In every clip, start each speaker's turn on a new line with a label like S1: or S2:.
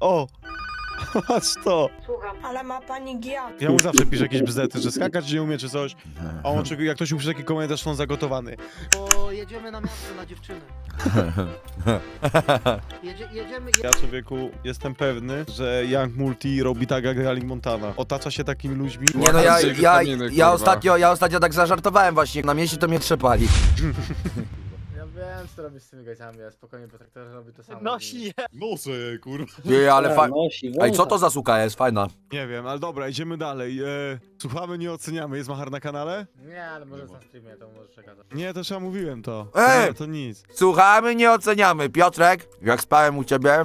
S1: O! Patrz to!
S2: Słucham. Ale ma pani giat.
S1: Ja mu zawsze piszę jakieś bzdety, że skakać nie umie czy coś, a on oczekuje, jak ktoś mu pisze taki komentarz, to on zagotowany.
S3: Bo jedziemy na miasto na dziewczyny. Jedzie, jedziemy,
S1: Ja człowieku jestem pewny, że Young Multi robi tak jak Galing Montana. Otacza się takimi ludźmi.
S4: Nie no, ja, ja, ja, ostatnio, ja ostatnio tak zażartowałem właśnie, na mieście to mnie trzepali.
S5: Wiem, co robisz z tymi gaciami, ja spokojnie, bo traktor robi to samo.
S3: Nosi je.
S6: Nosy, kurwa.
S4: Ty, ale fa...
S7: Nosi,
S4: Ej, co to za suka jest? Fajna.
S1: Nie wiem, ale dobra, idziemy dalej. E, słuchamy, nie oceniamy. Jest Machar na kanale?
S5: Nie, ale może na streamie, to może czekać.
S1: Nie, to już ja mówiłem to.
S4: Ej!
S1: Nie, to nic.
S4: Słuchamy, nie oceniamy. Piotrek, jak spałem u ciebie,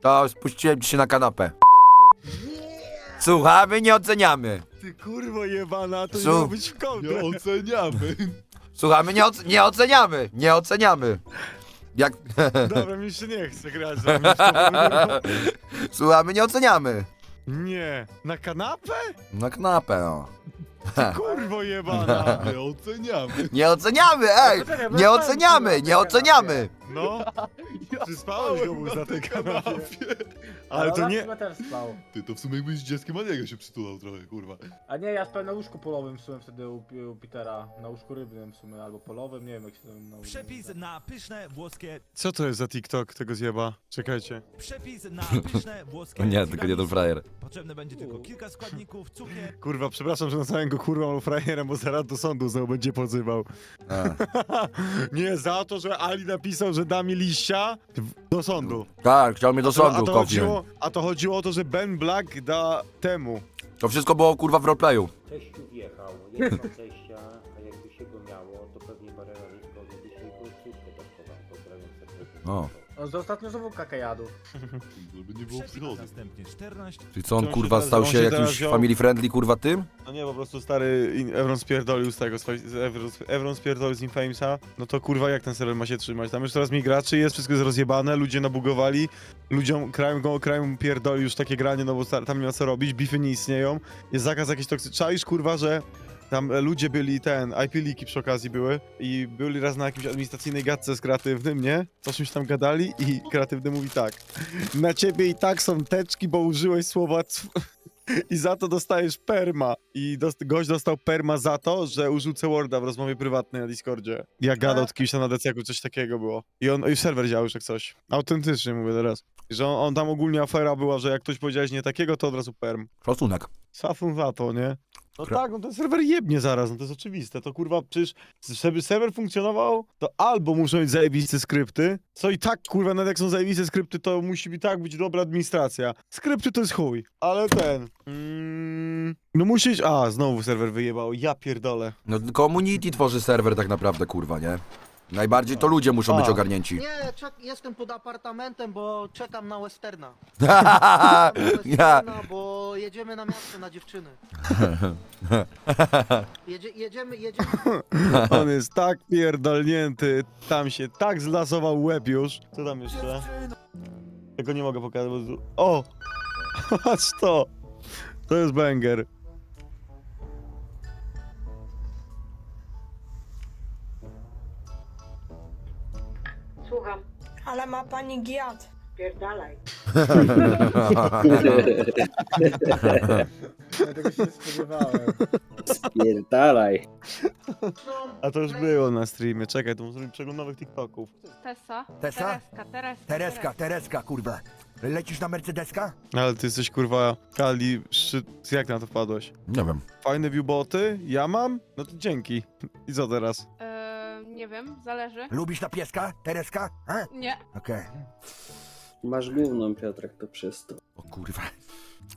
S4: to spuściłem ci się na kanapę. Słuchamy, nie oceniamy.
S1: Ty kurwo jebana, to nie
S4: Su-
S1: ma być w kontrę.
S6: Nie oceniamy.
S4: Słuchamy, nie, oc- nie oceniamy. Nie oceniamy. Jak...
S1: Dobra, mi się nie chce grać. za mnie.
S4: Słuchamy, nie oceniamy.
S1: Nie, na kanapę?
S4: Na kanapę, no.
S1: Kurwo jebana.
S6: Nie oceniamy.
S4: Nie oceniamy, ej!
S5: Poczekaj, bo
S4: Nie
S5: ja
S4: oceniamy, nie
S5: na
S4: oceniamy.
S1: No, przyspałeś go był za tej kanapie. Ale to nie...
S5: chyba też spał.
S6: Ty, to w sumie jakbyś z dzieckiem Aniego się przytulał trochę, kurwa.
S5: A nie, ja spałem na łóżku polowym w sumie wtedy u, u Petera. Na łóżku rybnym w sumie, albo polowym, nie wiem jak się to nazywa.
S8: Przepis na pyszne włoskie.
S1: Co to jest za TikTok tego zjeba? Czekajcie.
S8: Przepis na pyszne włoskie.
S4: Nie, tylko nie ten frajer.
S8: Potrzebne będzie tylko kilka składników, cukier,
S1: Kurwa, przepraszam, że nazwałem go kurwą albo frajerem, bo zaraz do sądu znowu będzie pozywał. nie, za to, że Ali napisał, że da mi liścia w- do sądu.
S4: Tak, chciał mnie do
S1: a
S4: sądu
S1: to. Chodziło, a to chodziło o to, że Ben Black da temu.
S4: To wszystko było kurwa w roleplayu.
S7: Teściu wjechał, teścia, a jakby się go miało, to pewnie Rysko by się go tak chował. Pozdrawiam serdecznie.
S4: O.
S5: On za ostatnio znowu kakę jadł.
S6: Żeby nie było psychozy.
S8: następnie 14,
S4: Czyli co on
S1: On się
S4: kurwa
S1: teraz-
S4: stał
S1: on
S4: się
S1: się teraz
S4: jakimś
S1: wziął-
S4: family friendly kurwa tym?
S1: No nie, po prostu stary in- Evron spierdolił z tego, z Fa- z Evron, Evron spierdolił z Infamesa, no to kurwa jak ten serwer ma się trzymać? Tam już coraz mniej graczy jest, wszystko jest rozjebane, ludzie nabugowali, ludziom, krajem go, krajem pierdoli już takie granie, no bo tam nie ma co robić, bify nie istnieją, jest zakaz jakiś toksyczny, czaisz kurwa, że tam e, ludzie byli, ten, IP leaki przy okazji były i byli raz na jakimś administracyjnej gadce z kreatywnym, nie? O czymś tam gadali i kreatywny mówi tak, na ciebie i tak są teczki, bo użyłeś słowa i za to dostajesz perma. I dost, gość dostał perma za to, że użył C-Worda w rozmowie prywatnej na Discordzie. Jak gadał z kimś tam na decjaku, coś takiego było. I on, i serwer działał już jak coś. Autentycznie mówię teraz. Że on, on tam ogólnie afera była, że jak ktoś powiedziałeś nie takiego, to od razu perm.
S4: Szacunek.
S1: Safun za to, nie? No
S4: Kra-
S1: tak, no ten serwer jebnie zaraz, no to jest oczywiste. To kurwa, przecież żeby serwer funkcjonował, to albo muszą być zajebiste skrypty, co i tak kurwa, nawet jak są zajebiste skrypty, to musi być tak być dobra administracja. Skrypty to jest chuj, ale ten... Mm, no musisz... A, znowu serwer wyjebał, ja pierdolę.
S4: No community tworzy serwer tak naprawdę kurwa, nie? Najbardziej to ludzie muszą być ogarnięci.
S3: Nie, czek, jestem pod apartamentem, bo czekam na Westerna.
S4: ja.
S3: Na Westerna, bo jedziemy na miasto na dziewczyny. Jedzie, jedziemy, jedziemy.
S1: On jest tak pierdolnięty, tam się tak zlasował łeb już. Co tam jeszcze? Tego nie mogę pokazać, bo... O! Patrz to! To jest banger.
S2: Ale ma pani giat. Pierdalaj.
S5: Ja tego się nie spodziewałem.
S7: Spierdalaj.
S1: A to już było na streamie. Czekaj, to muszę zrobić przegląd nowych TikToków.
S2: Tessa?
S9: Tessa?
S2: Tereska, Tereska.
S9: Tereska, Tereska, kurwa. Lecisz na Mercedeska?
S1: Ale ty jesteś kurwa Kali, szczyt... jak na to wpadłeś?
S4: Nie wiem.
S1: Fajne viewboty? Ja mam? No to dzięki. I co teraz?
S2: Eee, nie wiem, zależy.
S9: Lubisz na pieska, Tereska? A?
S2: Nie.
S9: Okej.
S7: Masz główną, Piotrek, to przez to.
S4: O kurwa.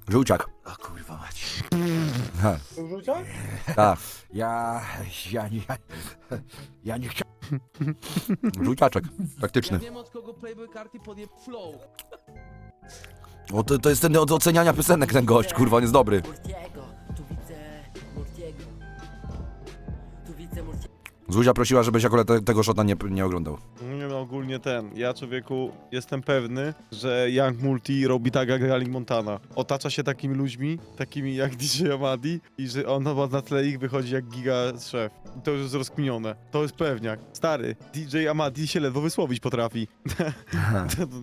S4: Żółciak. O kurwa mać.
S5: Wrócił?
S4: Tak.
S9: Ja, ja nie, ja nie chciałem.
S4: Żółciaczek. Taktyczny.
S3: wiem od kogo Playboy karty podje flow.
S4: O, to, to jest ten od oceniania piosenek ten gość, kurwa, on jest dobry.
S3: Tu widzę Murtiego. Tu widzę Murtiego.
S4: Zuzia prosiła, żebyś akurat te, tego shota nie, nie oglądał.
S1: Nie ogólnie ten, ja człowieku jestem pewny, że Young Multi robi tak jak Galing Montana. Otacza się takimi ludźmi, takimi jak DJ Amadi i że on chyba na tle ich wychodzi jak giga szef. I to już jest rozkminione. To jest pewniak. Stary, DJ Amadi się ledwo wysłowić potrafi. to, to,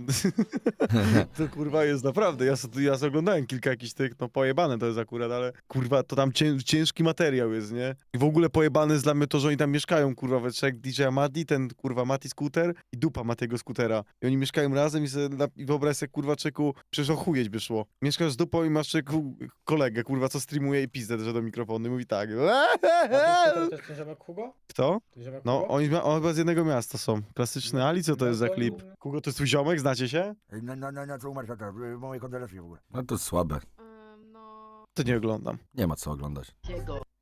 S1: to kurwa jest naprawdę, ja, so- ja oglądałem kilka jakichś tych, no pojebane to jest akurat, ale kurwa to tam cię, ciężki materiał jest, nie? I w ogóle pojebane jest dla mnie to, że oni tam mieszkają, kurwa, we trzech DJ Amadi, ten kurwa Mati skuter i dupa Matiego skutera. I oni mieszkają razem i, sobie, na- i wyobraź sobie, kurwa, czeku, przecież ochujeć by szło. Mieszkasz z dupą i masz czeku kolegę, kurwa, co streamuje i pizdę że do mikrofonu i mówi tak.
S5: to jest ten ziomek Hugo?
S1: Kto?
S5: Ten ziomek
S1: No,
S5: Hugo?
S1: oni, ma- chyba z jednego miasta są. Klasyczny Ali, co to jest za klip? Kogo to jest twój ziomek, znacie się?
S9: Na, na, na, na co umarł tata, y, moje kondolencje w ogóle.
S4: No to słabe.
S2: No...
S1: To nie oglądam.
S4: Nie ma co oglądać.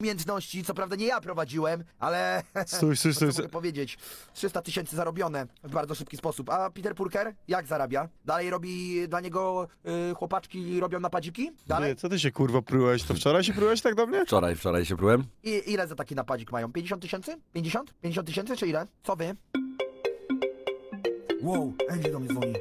S9: Umiejętności, co prawda nie ja prowadziłem, ale...
S1: Stój, stój,
S9: No
S1: stój.
S9: co mogę powiedzieć? 300 tysięcy zarobione w bardzo szybki sposób. A Peter Purker jak zarabia? Dalej robi dla niego y, chłopaczki robią napadziki? Dalej?
S1: Ty, co ty się kurwa pryłeś? To wczoraj się pryłeś tak do mnie?
S4: Wczoraj, wczoraj się prułem.
S9: I ile za taki napadzik mają? 50 tysięcy? 50? 50 tysięcy czy ile? Co wy? Wow, Angie do mnie dzwoni.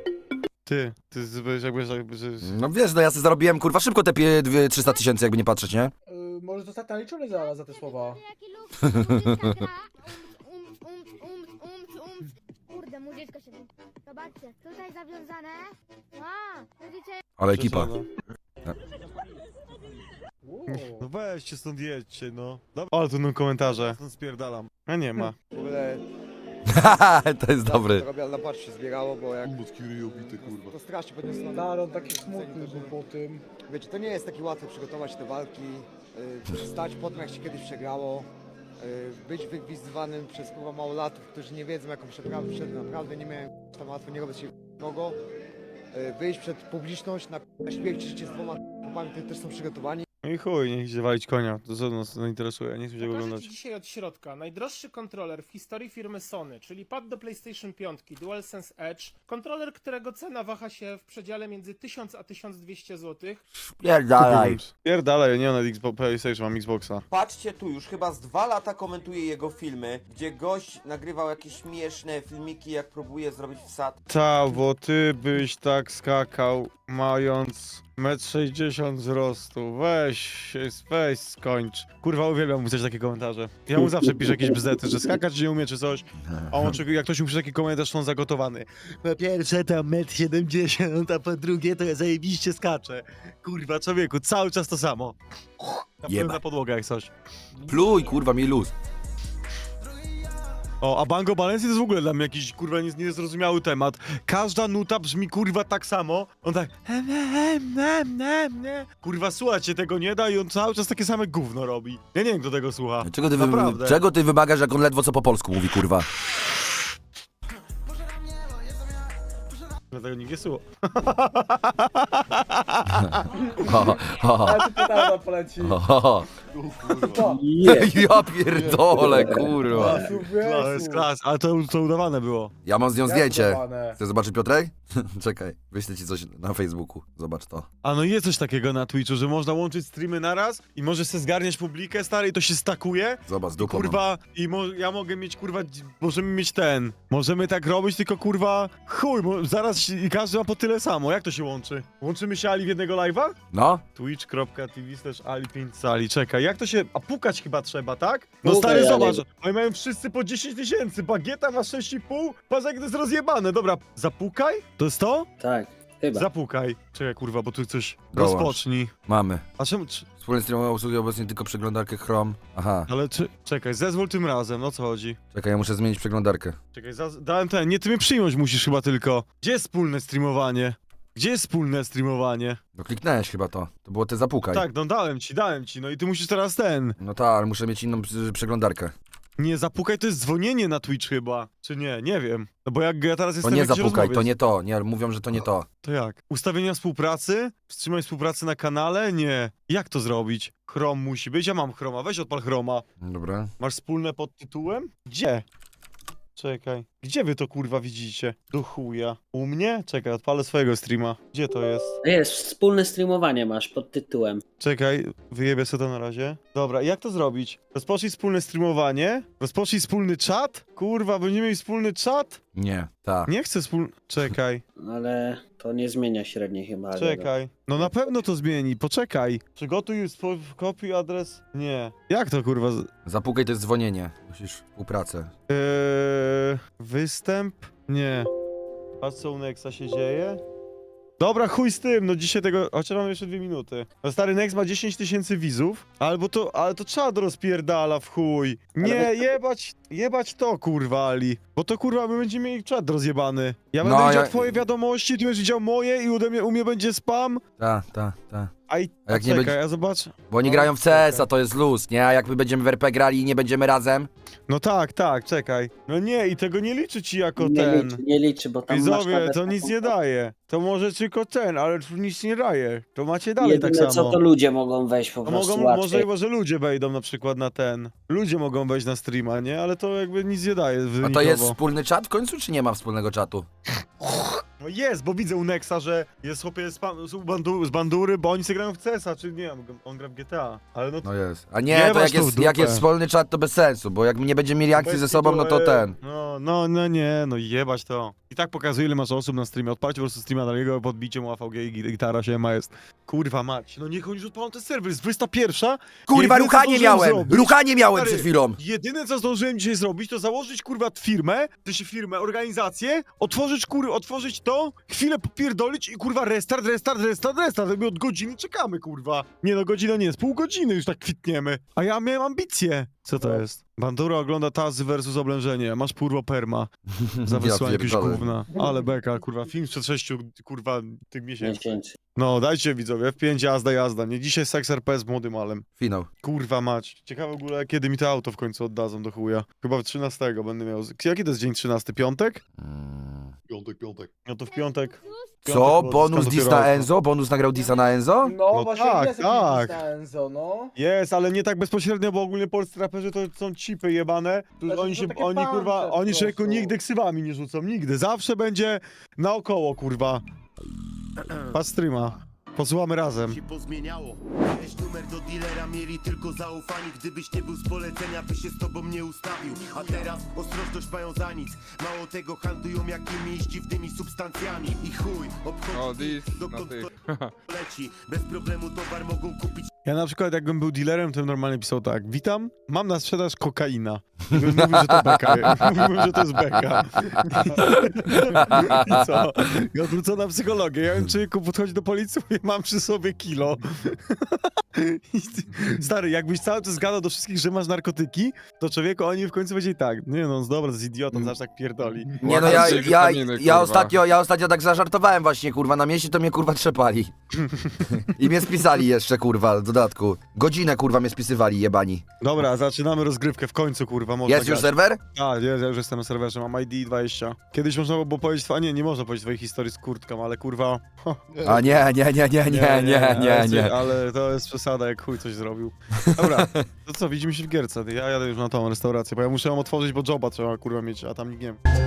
S1: Ty, ty z- jakby, jakby że...
S4: No wiesz, no ja sobie zarobiłem kurwa szybko te pie- dwie- 300 tysięcy, jakby nie patrzeć, nie?
S5: Y, może zostać naliczony za, za te słowa.
S10: Umc, umc, umc, umc, umc. Kurde, muzyczka się... Zobaczcie, tutaj zawiązane. A, widzicie?
S4: Ale ekipa.
S1: Przesada.
S5: Wow.
S1: No weźcie stąd jedźcie, no. Dobra. Ale tu no komentarze. Stąd spierdalam. A nie ma.
S11: W ogóle
S4: to jest dobry.
S11: to robię, ale na patrz się zbierało, bo jak
S6: Bombotki ryją bite, kurwa.
S11: to strasznie podniosło na
S5: Daron taki smutny był po tym.
S11: Wiecie, to nie jest takie łatwe przygotować te walki, y, stać po tym jak się kiedyś przegrało, y, być wygwizdywanym przez kurwa małolatów, którzy nie wiedzą jaką przeprawę przed naprawdę nie miałem tam łatwo, nie robię się kogo, y, wyjść przed publiczność na śmierć życie z dwoma chłopami, którzy też są przygotowani.
S1: No i chuj, niech idzie walić konia. To co nas to interesuje, nie chcę się
S12: Pokażę
S1: oglądać.
S12: Ci dzisiaj od środka najdroższy kontroler w historii firmy Sony, czyli pad do PlayStation 5 DualSense Edge. Kontroler, którego cena waha się w przedziale między 1000 a 1200 zł.
S4: Pierdalaj.
S1: Pierdalaj, ja nie mam Xbox, PlayStation, mam Xboxa.
S13: Patrzcie tu, już chyba z dwa lata komentuję jego filmy, gdzie gość nagrywał jakieś śmieszne filmiki, jak próbuje zrobić wsad.
S1: Ta, bo ty byś tak skakał, mając 1,60 m wzrostu. Weź się, weź skończ. Kurwa, uwielbiam pisać takie komentarze. Ja mu zawsze piszę jakieś bzdety, że skakać nie umie czy coś. A on oczekuje, jak ktoś mu pisze taki komentarz, to on zagotowany. Po pierwsze to 1,70 m, a po drugie to ja zajebiście skaczę. Kurwa, człowieku, cały czas to samo. Na, na podłogę jak coś.
S4: Pluj, kurwa, mi luz.
S1: O, a Bango Balenci to jest w ogóle dla mnie jakiś kurwa niez- niezrozumiały temat. Każda nuta brzmi kurwa tak samo. On tak. em, em, em, em, em. Kurwa, słuchać się tego nie da i on cały czas takie same gówno robi. Ja nie wiem, kto tego słucha.
S4: Czego ty, wy...
S1: Naprawdę.
S4: Czego ty wymagasz, jak on ledwo co po polsku mówi, kurwa?
S1: Dlatego nikt nie słucha.
S5: Ale ty na poleci. To.
S4: Ja pierdolę, kurwa.
S1: To jest klas, ale to, to udawane było.
S4: Ja mam z nią zdjęcie.
S5: Zdecydowane.
S4: Chcesz zobaczyć Piotrek? Czekaj, wyślę ci coś na Facebooku. Zobacz to.
S1: A no jest coś takiego na Twitchu, że można łączyć streamy naraz i możesz sobie zgarniać publikę, stary, i to się stakuje.
S4: Zobacz, dupą mam.
S1: Kurwa, i mo ja mogę mieć, kurwa, dzi- możemy mieć ten. Możemy tak robić, tylko kurwa, chuj, mo zaraz się- i każdy ma po tyle samo. Jak to się łączy? Łączymy się Ali w jednego live'a?
S4: No?
S1: Twitch.tv slash Ali 5 sali. Czekaj, jak to się... A pukać chyba trzeba, tak? No
S5: Pukaj,
S1: stary,
S5: Ali.
S1: zobacz, oni mają wszyscy po 10 tysięcy, bagieta ma 6,5, patrz jak to jest rozjebane. Dobra, zapukaj? To jest to?
S7: Tak, chyba.
S1: Zapukaj. Czekaj, kurwa, bo tu coś...
S4: Dołącz.
S1: Rozpocznij.
S4: Mamy.
S1: A czemu... Czy...
S4: Wspólny streamowy obsługuje obecnie tylko przeglądarkę Chrome. Aha,
S1: Ale czy... Czekaj, zezwól tym razem, no co chodzi?
S4: czekaj, ja muszę zmienić przeglądarkę.
S1: Czekaj, za, dałem ten, nie ty mnie przyjąć musisz chyba tylko. Gdzie jest wspólne streamowanie? Gdzie jest wspólne streamowanie?
S4: No kliknęłeś chyba to. To było te zapukaj.
S1: Tak, no dałem ci, dałem ci, no i ty musisz teraz ten.
S4: No tak, ale muszę mieć inną przy- przeglądarkę.
S1: Nie, zapukaj to jest dzwonienie na Twitch chyba. Czy nie, nie wiem. No bo jak ja teraz
S4: To
S1: jestem
S4: nie zapukaj, to nie to. Nie, mówią, że to nie to.
S1: To jak? Ustawienia współpracy? Wstrzymaj współpracę na kanale? Nie. Jak to zrobić? Chrom musi być, ja mam chroma, weź odpal chroma.
S4: Dobra.
S1: Masz wspólne pod tytułem? Gdzie? Czekaj. Gdzie wy to kurwa widzicie? Do chuja. U mnie? Czekaj, odpalę swojego streama. Gdzie to jest?
S7: Jest, wspólne streamowanie masz pod tytułem.
S1: Czekaj, wyjebię sobie to na razie. Dobra, jak to zrobić? Rozpocznij wspólne streamowanie? Rozpocznij wspólny czat? Kurwa, będziemy mieli wspólny czat?
S4: Nie, tak.
S1: Nie chcę wspól... Czekaj,
S7: Ale to nie zmienia średniej chyba.
S1: czekaj. No na pewno to zmieni, poczekaj. Przygotuj spo- kopiuj adres. Nie. Jak to kurwa? z-
S4: Zapukaj to jest dzwonienie. Musisz współpracę.
S1: Eee, występ? Nie. Patrz co u Nexa się dzieje. Dobra, chuj z tym, no dzisiaj tego... Chociaż mam jeszcze dwie minuty. No stary Nex ma 10 tysięcy widzów, albo to... Ale to czad rozpierdala w chuj. Nie, jebać... Jebać to, kurwa, Ali. Bo to, kurwa, my będziemy mieli czad rozjebany. Ja będę
S4: No,
S1: widział
S4: ja-
S1: twoje wiadomości, ty będziesz widział moje i u mnie, u mnie będzie spam.
S4: Tak, tak, tak.
S1: A, i,
S4: A jak nie
S1: czekaj,
S4: będzie-
S1: ja zobacz.
S4: Bo oni
S1: No,
S4: grają w CS, a to jest luz, nie? A jak my będziemy w RP grali i nie będziemy razem,
S1: No tak, tak, czekaj. No nie, i tego nie liczy ci jako
S7: Nie
S1: ten.
S7: liczy, nie liczy, bo tam masz
S1: Widzowie,
S7: nawet
S1: to nic nie daje. To może tylko ten, ale tu nic nie daje. To macie dalej
S7: Jedyne
S1: tak
S7: co
S1: samo.
S7: to ludzie mogą wejść po
S1: No
S7: prostu
S1: mogą,
S7: łatwiej.
S1: możliwe, że ludzie wejdą na przykład na ten. Ludzie mogą wejść na streama, nie? Ale to jakby nic nie daje
S4: a to jest wspólny czat w końcu, czy nie ma wspólnego czatu?
S1: No jest, bo widzę u Nexa, że jest chłopie z, pan, z, bandu, z bandury, bo oni sobie grają w CS-a, czy nie, on, on gra w GTA. Ale no
S4: No jest. A nie,
S1: Nie
S4: to
S1: masz
S4: jak
S1: to w
S4: jest, jak jest wspólny czat, to bez sensu, bo jak nie będziemy mieli akcji ze sobą, no to ten.
S1: No, no, no nie, no jebać to. I tak pokazuje, ile masz osób na streamie. Odpalcie po prostu streama na niego, podbicie mu AVG i gi- gitara się ma jest. Kurwa mać, no niech oni już odpalą ten serwer, jest 21.
S4: Kurwa,
S1: Jedyne, co
S4: ruchanie
S1: zdążyłem
S4: miałem!
S1: zrobić-
S4: Ruchanie miałem
S1: Stary,
S4: przed chwilą!
S1: Jedyne co zdążyłem dzisiaj zrobić, to założyć kurwa firmę, to się firmę, organizację, otworzyć kur, otworzyć to, chwilę popierdolić i kurwa restart, restart, restart, restart. My od godziny czekamy, kurwa. Nie no, godzina nie jest, pół godziny już tak kwitniemy. A ja miałem ambicje. Co to jest? Bandura ogląda Tazy versus oblężenie. Masz purwo perma. Za wysłanie jakiegoś
S4: pierdolę.
S1: Gówna. Ale beka, kurwa. Film sprzed sześciu, kurwa, tych miesięcy.
S7: Miesięcy.
S1: No, dajcie widzowie, F5 jazda, jazda. Nie dzisiaj seks RP z młodym alem.
S4: Finał.
S1: Kurwa mać. Ciekawe w ogóle, kiedy mi to auto w końcu oddadzą do chuja. Chyba w 13 będę miał. Jaki to jest dzień 13? Piątek?
S4: Mm.
S6: Piątek, piątek.
S1: No to w piątek.
S4: Co?
S1: Piątek
S4: Bonus
S1: odzyskam
S4: dis
S1: dopiero
S4: na. Enzo? Bonus nagrał disa na Enzo?
S5: No,
S1: No
S5: właśnie
S1: tak,
S5: jest
S1: tak.
S5: Enzo, no.
S1: Jest, ale nie tak bezpośrednio, bo ogólnie polscy raperzy to są cipy jebane. Tu
S5: Znaczy,
S1: oni
S5: to
S1: się,
S5: takie
S1: oni kurwa, oni
S5: po
S1: człowieku
S5: prostu.
S1: nigdy ksywami nie rzucą, nigdy. Zawsze będzie naokoło, kurwa. Patrz streama. Posłuchamy razem.
S14: się pozmieniało. Weź numer do dealera, mieli tylko zaufani. Gdybyś nie był z polecenia, by się z tobą nie ustawił. A teraz ostrożność mają za nic. Mało tego handlują jakimiś dziwnymi substancjami. I chuj, obchodzi dokąd to leci. Bez problemu towar mogą kupić.
S1: Ja na przykład jakbym był dealerem, to bym normalnie pisał tak. Witam, mam na sprzedaż kokaina. Mówił, że to beka. Mówił, że to jest beka. I co? I odwrócona psychologia. Ja wiem, człowieku podchodzi do policji, mówię, mam przy sobie kilo. I Stary, jakbyś cały czas gadał do wszystkich, że masz narkotyki, to człowieku oni w końcu powiedzieli tak, nie no, dobra, to jest idiota, zawsze tak pierdoli.
S4: Nie no, ja, ja, ja, ostatnio, ja ostatnio tak zażartowałem właśnie, kurwa, na mieście to mnie kurwa trzepali. I mnie spisali jeszcze, kurwa, w dodatku. Godzinę, kurwa, mnie spisywali, jebani.
S1: Dobra, zaczynamy rozgrywkę w końcu, kurwa, można
S4: Jest już
S1: grać.
S4: serwer?
S1: Tak, jest, ja już jestem na serwerze, mam ID 20. Kiedyś można było powiedzieć, a nie, nie można powiedzieć twojej historii z kurtką, ale kurwa...
S4: A nie, nie, nie, nie, nie, nie, nie,
S1: ale,
S4: nie.
S1: Ale to jest przesada, jak chuj coś zrobił. Dobra, to co, widzimy się w gierce, ja jadę już na tą restaurację, bo ja muszę ją otworzyć, bo joba trzeba kurwa mieć, a tam nikt nie ma.